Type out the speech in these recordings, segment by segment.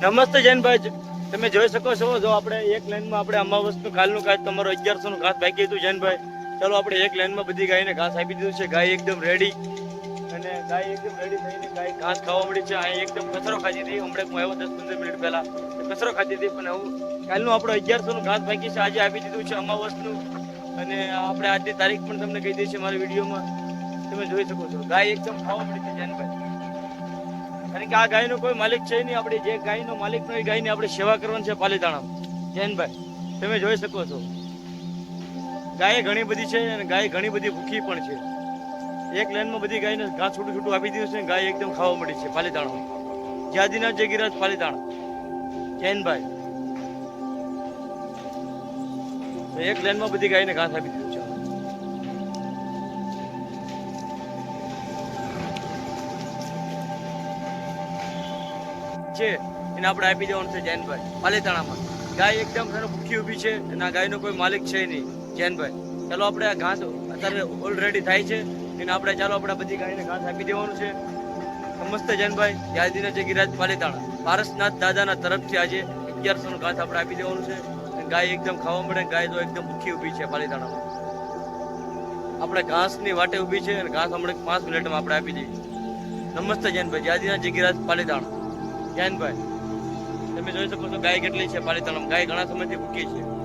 નમસ્તે જૈનભાઈ. તમે જોઈ શકો છો, જો આપણે એક લાઈનમાં આપણે અમાવસનું કાલનું કાચ તમારો અગિયારસો નું ઘાસ બાકી હતું જૈનભાઈ. ચાલો આપણે એક લાઈનમાં બધી ગાયને ઘાસ આપી દીધું છે. ગાય એકદમ રેડી અને ગાય એકદમ રેડી થઈને ગાય ઘાસ ખાવા મળી છે. અહીં એકદમ કચરો ખાધી હતી. હમણાં હું આવ્યો દસ પંદર મિનિટ પહેલા. કચરો ખાધી હતી, પણ હું કાલનું આપણે અગિયારસો નું ઘાસ બાકી છે. આજે આપી દીધું છે અમાવસનું અને આપણે આજની તારીખ પણ તમને કહી દઈએ છીએ મારા વિડીયોમાં. તમે જોઈ શકો છો. ગાય એકદમ ખાવા મળી છે જૈનભાઈ. કારણ કે આ ગાયનો કોઈ માલિક છે નહીં. આપણે જે ગાયનો માલિક નો એ ગાયની આપણે સેવા કરવાની છે પાલીતાણા જૈનભાઈ તમે જોઈ શકો છો. ગાય ઘણી બધી છે અને ગાય ઘણી બધી ભૂખી પણ છે. એક લાઈનમાં બધી ગાયને ઘાસ છૂટું છૂટું આપી દીધું છે ગાય એકદમ ખાવા મળી છે પાલીતાણા જ્યાદીના જે ગિરાજ પાલીતાણા જૈનભાઈ એક લાઈનમાં બધી ગાયને ઘાસ આપી દીધું છે, એને આપણે આપી દેવાનું છે જૈનભાઈ પાલીતાણામાં ગાય એકદમ છે ને ભૂખી ઊભી છે, અને આ ગાયનો કોઈ માલિક છે નહીં. જૈનભાઈ ચાલો આપણે આ ઘાસ અત્યારે ઓલરેડી થાય છે, એને આપણે ચાલો આપણે બધી ગાયને ઘાસ આપી દેવાનું છે. નમસ્તે જૈનભાઈ યાદીના જે ગિરાજ પાલીતાણા પારસનાથ દાદાના તરફથી આજે અગિયારસો ઘાસ આપણે આપી દેવાનું છે. ગાય એકદમ ખાવા મળે ગાય તો એકદમ ભૂખી ઊભી છે પાલીતાણામાં આપણે ઘાસની વાટે ઊભી છે, અને ઘાસ હમણાં પાંચ મિનિટમાં આપણે આપી દઈએ. નમસ્તે જૈનભાઈ યાદીના જે ગિરાજ પાલીતાણા જૈનભાઈ તમે જોઈ શકો છો ગાય કેટલી છે પાલીતાણામાં. ગાય ઘણા સમયથી ભૂકી છે.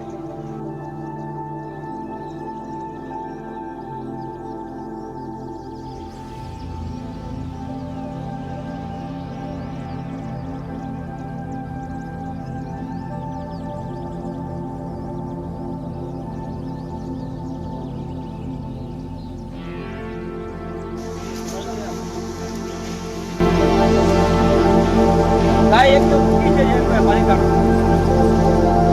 ગાય એકદમ ભૂખી છે પાણી પાલીતાણા